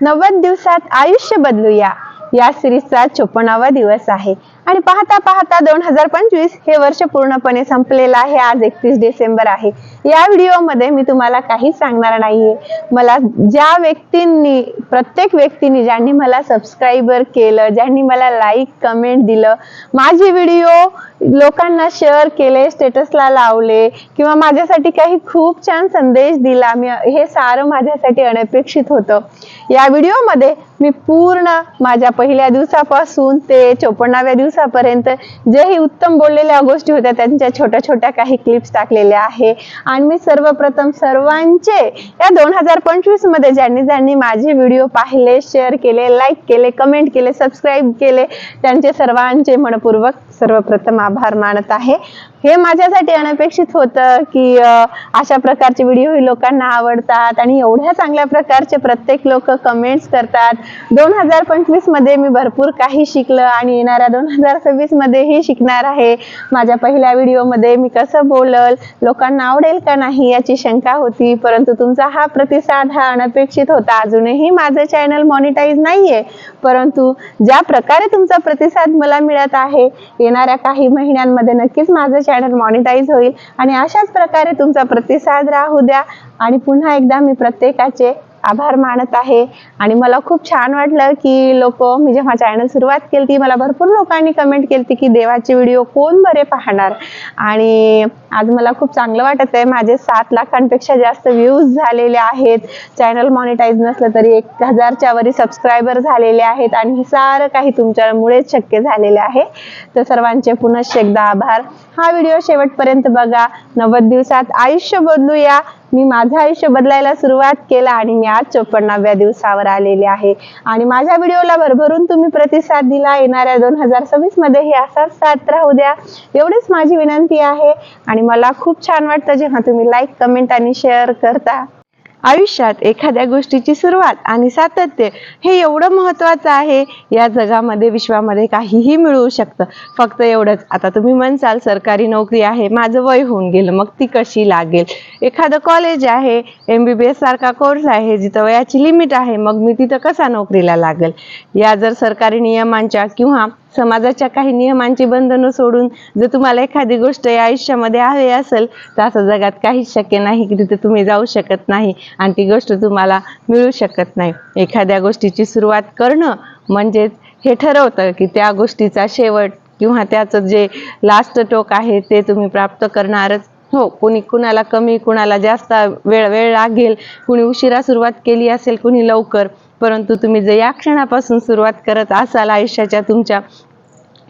नव्वद दिवसात आयुष्य बदलूया. या सिरीजचा चोपन्नावा दिवस आहे. आणि पाहता पाहता दोन हजार पंचवीस हे वर्ष पूर्णपणे संपलेलं आहे. आज एकतीस डिसेंबर आहे. या व्हिडिओमध्ये मी तुम्हाला काही सांगणार नाहीये. मला ज्या व्यक्तींनी प्रत्येक व्यक्तीने ज्यांनी मला सबस्क्राईबर केलं ज्यांनी मला लाईक कमेंट दिलं माझे व्हिडिओ लोकांना शेअर केले स्टेटसला लावले किंवा माझ्यासाठी काही खूप छान संदेश दिला मी हे सारं माझ्यासाठी अनपेक्षित होतं. या व्हिडिओमध्ये मी पूर्ण माझ्या पहिल्या दिवसापासून ते चोपन्नाव्या दिवसापर्यंत जेही उत्तम बोललेल्या गोष्टी होत्या त्यांच्या छोट्या छोट्या काही क्लिप्स टाकलेल्या आहे. आणि मी सर्वप्रथम सर्वांचे या दोन हजार पंचवीसमध्ये ज्यांनी ज्यांनी माझे व्हिडिओ पाहिले शेअर केले लाईक केले कमेंट केले सबस्क्राईब केले त्यांचे सर्वांचे मनपूर्वक सर्वप्रथम आभार मानत आहे. हे माझ्यासाठी अनपेक्षित होतं की अशा प्रकारचे व्हिडिओ लोकांना आवडतात आणि एवढ्या चांगल्या प्रकारचे प्रत्येक लोक कमेंट्स करतात. दोन हजार पंचवीसमध्ये मी भरपूर काही शिकलं आणि येणाऱ्या दोन हजार सव्वीस मध्येही शिकणार आहे. माझ्या पहिल्या व्हिडिओमध्ये मी कसं बोलल लोकांना आवडेल का नाही याची शंका होती परंतु तुमचा हा प्रतिसाद हा अनपेक्षित होता. अजूनही माझं चॅनल मॉनिटाईज नाहीये परंतु ज्या प्रकारे तुमचा प्रतिसाद मला मिळत आहे येणाऱ्या काही महिन्यांमध्ये नक्कीच माझं चॅनल मॉनिटाईज होईल. आणि अशाच प्रकारे तुमचा प्रतिसाद राहू द्या. आणि पुन्हा एकदा मी प्रत्येकाचे आभार मानत आहे. आणि मला खूप छान वाटलं की लोक मी जेव्हा चॅनल सुरुवात केली ती मला भरपूर लोकांनी कमेंट केली की देवाचे व्हिडिओ कोण बरे पाहणार? आणि आज मला खूप चांगलं वाटत आहे. माझे सात लाखांपेक्षा जास्त व्ह्यूज झालेले आहेत. चॅनल मॉनिटाईज नसलं तरी एक हजारच्या वरी सबस्क्रायबर झालेले आहेत. आणि हे सारं काही तुमच्यामुळेच शक्य झालेले आहे. तर सर्वांचे पुनश्च एकदा आभार. हा व्हिडिओ शेवटपर्यंत बघा. नव्वद दिवसात आयुष्य बदलूया. मी माझं आयुष्य बदलायला सुरुवात केला आणि मी आज चोपन्नाव्या दिवसावर आलेले आहे. आणि माझ्या व्हिडिओला भरभरून तुम्ही प्रतिसाद दिला. येणाऱ्या दोन हजार सव्वीसमध्ये हे असाच साथ राहू द्या. एवढीच माझी विनंती आहे. आणि मला खूप छान वाटतं जेव्हा तुम्ही लाईक कमेंट आणि शेअर करता. आयुष्यात एखाद्या गोष्टीची सुरुवात आणि सातत्य हे एवढं महत्त्वाचं आहे या जगामध्ये विश्वामध्ये काहीही मिळू शकतं. फक्त एवढंच. आता तुम्ही म्हणसाल सरकारी नोकरी आहे माझं वय होऊन गेलं मग ती कशी लागेल? एखादं कॉलेज आहे एम बी बी एस सारखा कोर्स आहे जिथं वयाची लिमिट आहे मग मी तिथं कसा नोकरीला लागेल? या जर सरकारी नियमांच्या किंवा समाजाच्या काही नियमांची बंधनं सोडून जर तुम्हाला एखादी गोष्ट या आयुष्यामध्ये हवी असेल तर असं जगात काहीच शक्य नाही की तिथे तुम्ही जाऊ शकत नाही आणि ती गोष्ट तुम्हाला मिळू शकत नाही. एखाद्या गोष्टीची सुरुवात करणं म्हणजेच हे ठरवतं की त्या गोष्टीचा शेवट किंवा त्याचं जे लास्ट टोक आहे ते तुम्ही प्राप्त करणारच. हो कुणी कुणाला कमी कुणाला जास्त वेळ वेळ लागेल कुणी उशिरा सुरुवात केली असेल कुणी लवकर परंतु तुम्ही जर या क्षणापासून सुरुवात करत असाल आयुष्याच्या तुमच्या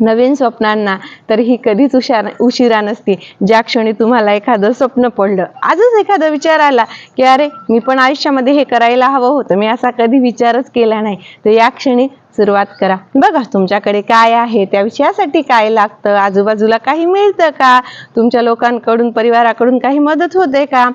नवीन स्वप्नांना तर ही कधीच उशार उशिरा नसती. ज्या क्षणी तुम्हाला एखादं स्वप्न पडलं आजच एखादा विचार आला की अरे मी पण आयुष्यामध्ये हे करायला हवं होतं. मी असा कधी विचारच केला नाही. तर या क्षणी सुरुवात करा. बघा तुमच्याकडे काय आहे? त्या विषयासाठी काय लागतं? आजूबाजूला काही मिळतं का? तुमच्या लोकांकडून परिवाराकडून काही मदत होते का?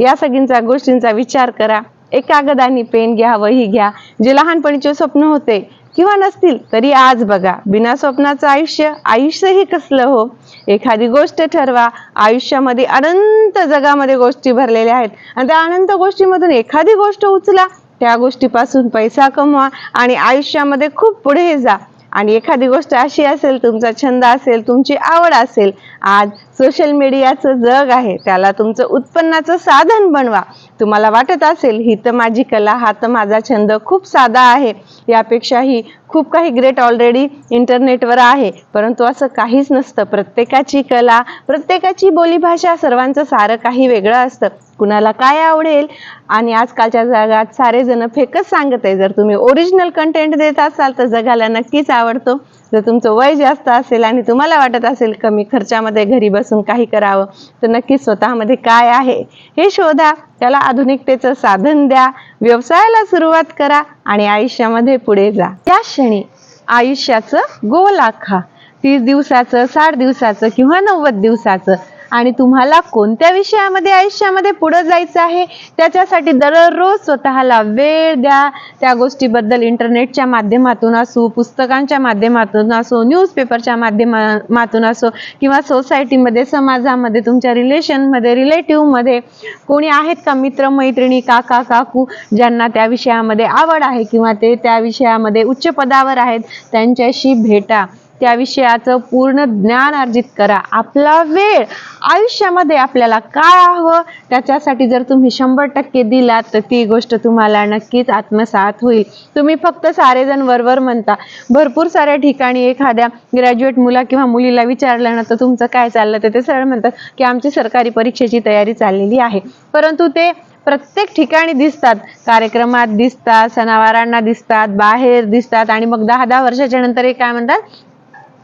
या सगळींचा गोष्टींचा विचार करा. एक कागद आणि पेन घ्या वही घ्या. जे लहानपणीचे स्वप्न होते किंवा नसतील तरी आज बघा. बिना स्वप्नाचं आयुष्य आयुष्यही कसलं हो? एखादी गोष्ट ठरवा. आयुष्यामध्ये अनंत जगामध्ये गोष्टी भरलेल्या आहेत. आणि त्या अनंत गोष्टीमधून एखादी गोष्ट उचला त्या गोष्टीपासून पैसा कमवा आणि आयुष्यामध्ये खूप पुढे जा. आणि एखादी गोष्ट अशी असेल तुमचा छंद असेल तुमची आवड असेल आज सोशल मीडियाचं जग आहे. त्याला तुमचं उत्पन्नाचं साधन बनवा. तुम्हाला वाटत असेल ही तर माझी कला हा तर माझा छंद खूप साधा आहे. यापेक्षाही खूप काही ग्रेट ऑलरेडी इंटरनेटवर आहे. परंतु असं काहीच नसतं. प्रत्येकाची कला प्रत्येकाची बोलीभाषा सर्वांचं सारं काही वेगळं असतं. कुणाला काय आवडेल? आणि आजकालच्या जगात सारेजणं फेकच सांगत आहे जर तुम्ही ओरिजिनल कंटेंट देत असाल तर जगाला नक्कीच आवडतो. जर तुमचं वय जास्त असेल आणि तुम्हाला वाटत असेल कमी खर्चामध्ये घरी बसून काही करावं तर नक्कीच स्वतःमध्ये काय आहे हे शोधा. त्याला आधुनिकतेचं साधन द्या. व्यवसायाला सुरुवात करा आणि आयुष्यामध्ये पुढे जा. त्या क्षणी आयुष्याचं गोल आखा. तीस दिवसाचं साठ दिवसाचं किंवा नव्वद दिवसाचं आणि तुम्हाला कोणत्या विषयामध्ये आयुष्यामध्ये पुढे जायचं आहे त्याच्यासाठी दररोज स्वतःला वेळ द्या. त्या गोष्टीबद्दल इंटरनेटच्या माध्यमातून असो पुस्तकांच्या माध्यमातून असो न्यूजपेपरच्या माध्यमातून असो किंवा सोसायटीमध्ये समाजामध्ये तुमच्या रिलेशनमध्ये रिलेटिव्हमध्ये कोणी आहेत का मित्र मैत्रिणी काका काकू ज्यांना त्या विषयामध्ये आवड आहे किंवा ते त्या विषयामध्ये उच्च पदावर आहेत त्यांच्याशी भेटा. त्या विषयाचं पूर्ण ज्ञान अर्जित करा. आपला वेळ आयुष्यामध्ये आपल्याला काय हवं त्याच्यासाठी जर तुम्ही शंभर टक्के दिलात तर ती गोष्ट तुम्हाला नक्कीच आत्मसात होईल. तुम्ही फक्त सारेजण वरवर म्हणता भरपूर साऱ्या ठिकाणी एखाद्या ग्रॅज्युएट मुला किंवा मुलीला विचारलं ना तर तुमचं काय चाललं? तर ते सरळ म्हणतात की आमची सरकारी परीक्षेची तयारी चाललेली आहे. परंतु ते प्रत्येक ठिकाणी दिसतात. कार्यक्रमात दिसतात सणावारांना दिसतात बाहेर दिसतात आणि मग दहा दहा वर्षाच्या नंतर हे काय म्हणतात?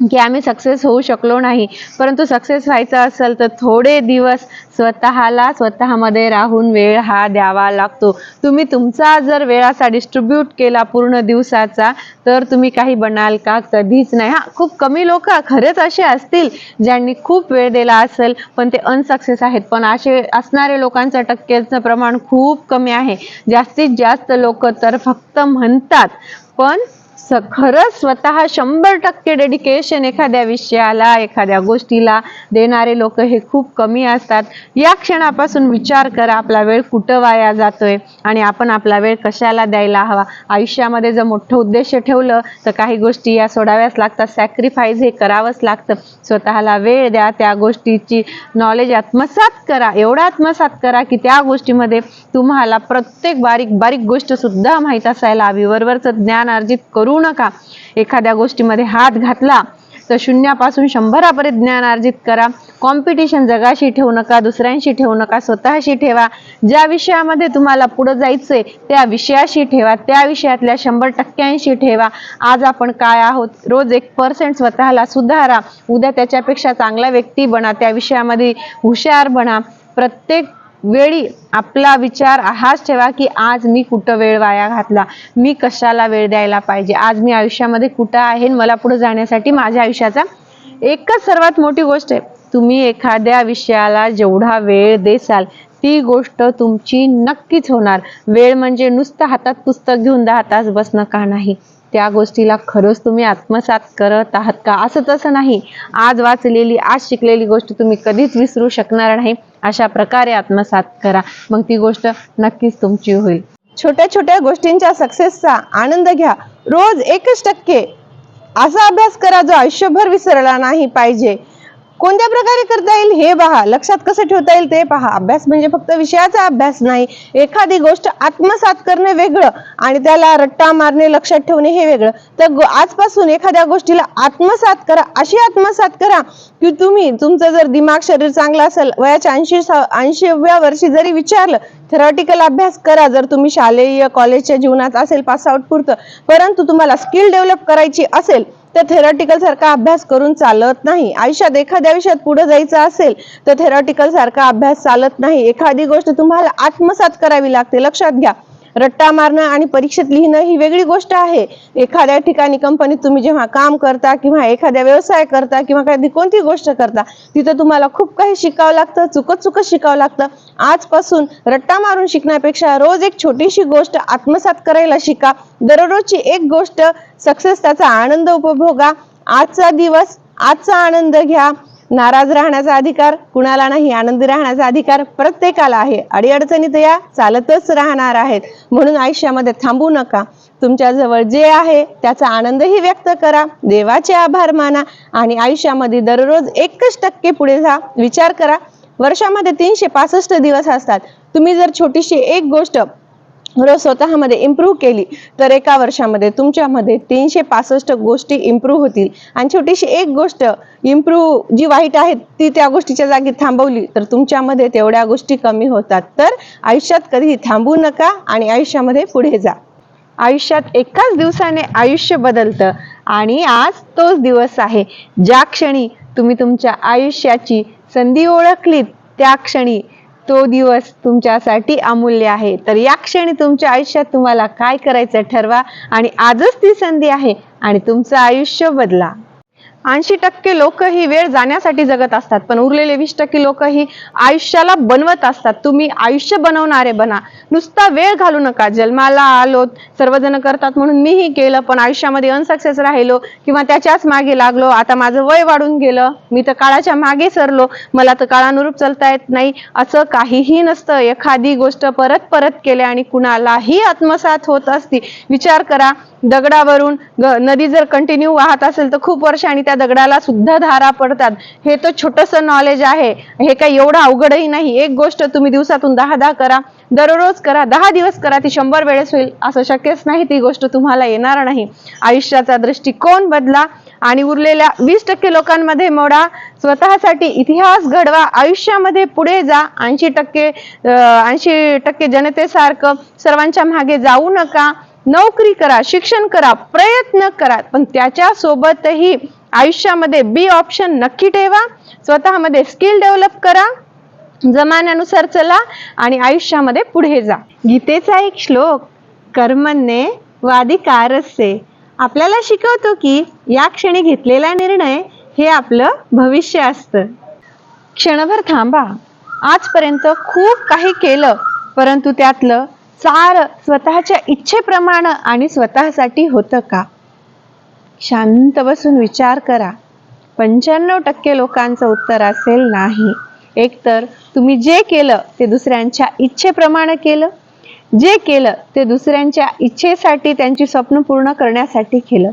की आम्ही सक्सेस होऊ शकलो नाही. परंतु सक्सेस व्हायचं असेल तर थोडे दिवस स्वतःला स्वतःमध्ये राहून वेळ हा द्यावा लागतो. तुम्ही तुमचा जर वेळ असा डिस्ट्रीब्यूट केला पूर्ण दिवसाचा तर तुम्ही काही बनाल का? कधीच नाही. हा खूप कमी लोक खरेच असे असतील ज्यांनी खूप वेळ दिला असेल पण ते अनसक्सेस आहेत. पण असे असणारे लोकांचं टक्केचं प्रमाण खूप कमी आहे. जास्तीत जास्त लोक तर फक्त म्हणतात पण खरंच स्वतः शंभर टक्के डेडिकेशन एखाद्या विषयाला एखाद्या गोष्टीला देणारे लोक हे खूप कमी असतात. या क्षणापासून विचार करा आपला वेळ कुठं वाया जातोय आणि आपण आपला वेळ कशाला द्यायला हवा? आयुष्यामध्ये जर मोठं उद्देश ठेवलं तर काही गोष्टी या सोडाव्याच लागतात. सॅक्रिफाईस हे करावंच लागतं. स्वतःला वेळ द्या त्या गोष्टीची नॉलेज आत्मसात करा. एवढा आत्मसात करा की त्या गोष्टीमध्ये तुम्हाला प्रत्येक बारीक बारीक गोष्टसुद्धा माहीत असायला हवी. वरवरचं ज्ञान अर्जित करू नका. एखाद्या गोष्टीमध्ये हात घातला तर शून्यापासून शंभरापर्यंत ज्ञान अर्जित करा. कॉम्पिटिशन जगाशी ठेवू नका दुसऱ्यांशी ठेवू नका स्वतःशी ठेवा. ज्या विषयामध्ये तुम्हाला पुढे जायचंय त्या विषयाशी ठेवा. त्या विषयातल्या शंभर टक्क्यांशी ठेवा. आज आपण काय आहोत? रोज एक पर्सेंट स्वतःला सुधारा. उद्या त्याच्यापेक्षा चांगला व्यक्ती बना. त्या विषयामध्ये हुशार बना. प्रत्येक वेळी आपला विचार हाच ठेवा की आज मी कुठं वेळ वाया घातला? मी कशाला वेळ द्यायला पाहिजे? आज मी आयुष्यामध्ये कुठं आहे मला पुढे जाण्यासाठी माझ्या आयुष्याचा एकच सर्वात मोठी गोष्ट आहे. तुम्ही एखाद्या विषयाला जेवढा वेळ देसाल ती गोष्ट तुमची नक्कीच होणार. वेळ म्हणजे नुसतं हातात पुस्तक घेऊन दहा तास बसणं का नाही? त्या गोष्टीला खरंच तुम्ही आत्मसात करत आहात का? असं तसं नाही. आज वाचलेली आज शिकलेली गोष्ट तुम्ही कधीच विसरू शकणार नाही. अशा प्रकारे आत्मसात करा. मग ती गोष्ट नक्कीच तुमची होईल. छोट्या छोट्या गोष्टींच्या सक्सेसचा आनंद घ्या. रोज एकच टक्के. असा अभ्यास करा जो आयुष्यभर विसरला नाही पाहिजे. कोणत्या प्रकारे करता येईल हे पहा लक्षात कसं ठेवता येईल ते पहा. अभ्यास म्हणजे फक्त विषयाचा अभ्यास नाही. एखादी गोष्ट आत्मसात करणे वेगळं आणि त्याला रट्टा मारणे लक्षात ठेवणे हे वेगळं. तर आजपासून एखाद्या गोष्टीला आत्मसात करा. अशी आत्मसात करा की तुम्ही तुमचं जर दिमाग शरीर चांगलं असेल वयाच्या ऐंशी ऐंशीव्या वर्षी जरी विचारलं थेरॉटिकल अभ्यास करा. जर तुम्ही शालेय कॉलेजच्या जीवनात असेल पास आउट पुरतं परंतु तुम्हाला स्किल डेव्हलप करायची असेल तर थेरॉटिकल सारखा अभ्यास करून चालत नाही. आयुष्यात एखाद्या विषयात पुढे जायचं असेल तर थेरॉटिकल सारखा अभ्यास चालत नाही. एखादी गोष्ट तुम्हाला आत्मसात करावी लागते. लक्षात घ्या. रट्टा मारणं आणि परीक्षेत लिहिणं ही वेगळी गोष्ट आहे. एखाद्या ठिकाणी कंपनीत तुम्ही जेव्हा काम करता किंवा एखाद्या व्यवसाय करता किंवा कधी कोणती गोष्ट करता तिथं तुम्हाला खूप काही शिकावं लागतं चुकत चुकत शिकावं लागतं. आजपासून रट्टा मारून शिकण्यापेक्षा रोज एक छोटीशी गोष्ट आत्मसात करायला शिका. दररोजची एक गोष्ट सक्सेस त्याचा आनंद उपभोगा. आजचा दिवस आजचा आनंद घ्या. नाराज राहण्याचा अधिकार कुणाला नाही आनंदी राहण्याचा अधिकार प्रत्येकाला आहे. अडीअडचणीत या चालतच राहणार आहेत. म्हणून आयुष्यामध्ये थांबू नका. तुमच्या जवळ जे आहे त्याचा आनंदही व्यक्त करा. देवाचे आभार माना आणि आयुष्यामध्ये दररोज एकच टक्के पुढे जा विचार करा. वर्षामध्ये तीनशे पासष्ट दिवस असतात. तुम्ही जर छोटीशी एक गोष्ट रोज स्वतःमध्ये इम्प्रूव्ह केली तर एका वर्षामध्ये तुमच्यामध्ये तीनशे पासष्ट गोष्टी इम्प्रूव्ह होतील. आणि छोटीशी एक गोष्ट इम्प्रूव्ह जी वाईट आहे ती त्या गोष्टीच्या जागी थांबवली तर तुमच्यामध्ये तेवढ्या गोष्टी कमी होतात. तर आयुष्यात कधी थांबू नका आणि आयुष्यामध्ये पुढे जा. आयुष्यात एकाच दिवसाने आयुष्य बदलतं आणि आज तोच दिवस आहे. ज्या क्षणी तुम्ही तुमच्या आयुष्याची संधी ओळखलीत त्या क्षणी तो दिवस तुमच्यासाठी अमूल्य आहे. तर या क्षणी तुमच्या आयुष्यात तुम्हाला काय करायचं ठरवा आणि आजच ती संधी आहे आणि तुमचं आयुष्य बदला. ऐंशी टक्के लोक ही वेळ जाण्यासाठी जगत असतात पण उरलेले वीस टक्के लोक ही आयुष्याला बनवत असतात. तुम्ही आयुष्य बनवणारे बना. नुसता वेळ घालू नका. जन्माला आलो सर्वजण करतात म्हणून मीही केलं पण आयुष्यामध्ये अनसक्सेस राहिलो किंवा त्याच्याच मागे लागलो आता माझं वय वाढून गेलं मी तर काळाच्या मागे सरलो मला तर काळानुरूप चालता येत नाही असं काहीही नसतं. एखादी गोष्ट परत परत केल्या आणि कुणालाही आत्मसात होत असती. विचार करा दगडावरून नदी जर कंटिन्यू वाहत असेल तर खूप वर्ष आणि त्या दगडाला सुद्धा धारा पडतात. हे तर छोटस नॉलेज आहे. हे काही एवढं अवघडही नाही. एक गोष्ट तुम्ही दिवसातून दहा दहा करा. दररोज करा. दहा दिवस करा. ती शंभर वेळेस होईल असं शक्यच नाही. ती गोष्ट तुम्हाला येणार नाही. आयुष्याचा दृष्टिकोन बदला आणि उरलेल्या वीस टक्के लोकांमध्ये मोडा. स्वतःसाठी इतिहास घडवा. आयुष्यामध्ये पुढे जा. ऐंशी टक्के ऐंशी टक्के जनतेसारखं सर्वांच्या मागे जाऊ नका. नोकरी करा शिक्षण करा प्रयत्न करा. पण त्याच्या सोबतही आयुष्यामध्ये बी ऑप्शन नक्की ठेवा. स्वतःमध्ये स्किल डेव्हलप करा. जमान्यानुसार चला आणि आयुष्यामध्ये पुढे जा. गीतेचा एक श्लोक कर्मण्ये वादिकारस्य. आपल्याला शिकवतो की या क्षणी घेतलेला निर्णय हे आपलं भविष्य असतं. क्षणभर थांबा. आजपर्यंत खूप काही केलं परंतु त्यातलं सार स्वतःच्या इच्छेप्रमाणे आणि स्वतःसाठी होतं का? शांत बसून विचार करा. पंच्याण्णव टक्के लोकांचं उत्तर असेल नाही. एकतर तुम्ही जे केलं ते दुसऱ्यांच्या इच्छेप्रमाणे केलं. जे केलं ते दुसऱ्यांच्या इच्छेसाठी त्यांची स्वप्न पूर्ण करण्यासाठी केलं.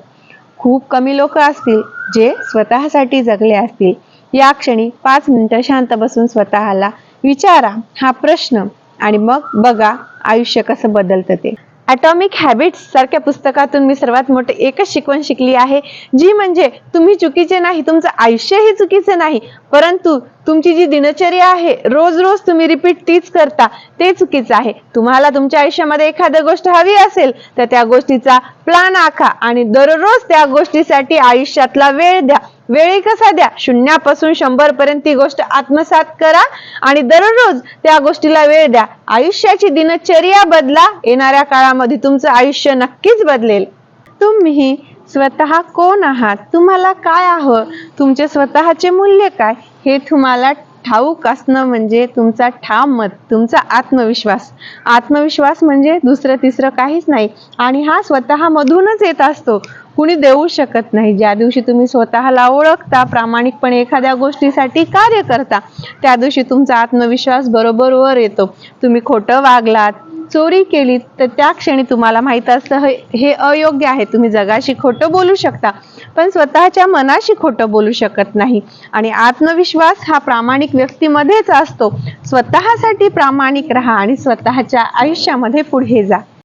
खूप कमी लोक असतील जे स्वतःसाठी जगले असतील. या क्षणी पाच मिनिटं शांत बसून स्वतःला विचारा. हा प्रश्न आणि मग बघा आयुष्य कसं बदलतं ते. ॲटॉमिक हॅबिट्स सारख्या पुस्तकातून मी सर्वात मोठे एकच शिकवण शिकली आहे जी म्हणजे तुम्ही चुकीचे नाही तुमचं आयुष्यही चुकीचं नाही परंतु तुमची जी दिनचर्या आहे रोज रोज तुम्ही रिपीट तीच करता ते चुकीचं आहे. तुम्हाला तुमच्या आयुष्यामध्ये एखादी गोष्ट हवी असेल तर त्या गोष्टीचा प्लान आखा आणि दररोज त्या गोष्टीसाठी आयुष्यातला वेळ द्या. वेळी कसा द्या? शून्यापासून शंभर पर्यंत ती गोष्ट आत्मसात करा आणि दररोज त्या गोष्टीला वेळ द्या. आयुष्याची दिनचर्या बदला येणाऱ्या काळामध्ये तुमचं आयुष्य नक्कीच बदलेल. तुम्ही स्वतः कोण आहात? तुम्हाला काय हवं तुमचे स्वतःचे मूल्य काय? हे तुम्हाला ठाऊक असणं म्हणजे तुमचा ठाम मत तुमचा आत्मविश्वास. आत्मविश्वास म्हणजे दुसरं तिसरं काहीच नाही. आणि हा स्वतःमधूनच येत असतो. कुणी देऊ शकत नाही. ज्या दिवशी तुम्ही स्वतःला ओळखता प्रामाणिकपणे एखाद्या गोष्टीसाठी कार्य करता त्या दिवशी तुमचा आत्मविश्वास बरोबर वर येतो. तुम्ही खोटं वागलात चोरी केली तर त्या क्षणी तुम्हाला माहीत असतं हे हे अयोग्य आहे. तुम्ही जगाशी खोटं बोलू शकता पण स्वतःच्या मनाशी खोटं बोलू शकत नाही. आणि आत्मविश्वास हा प्रामाणिक व्यक्तीमध्येच असतो. स्वतःसाठी प्रामाणिक राहा आणि स्वतःच्या आयुष्यामध्ये पुढे जा.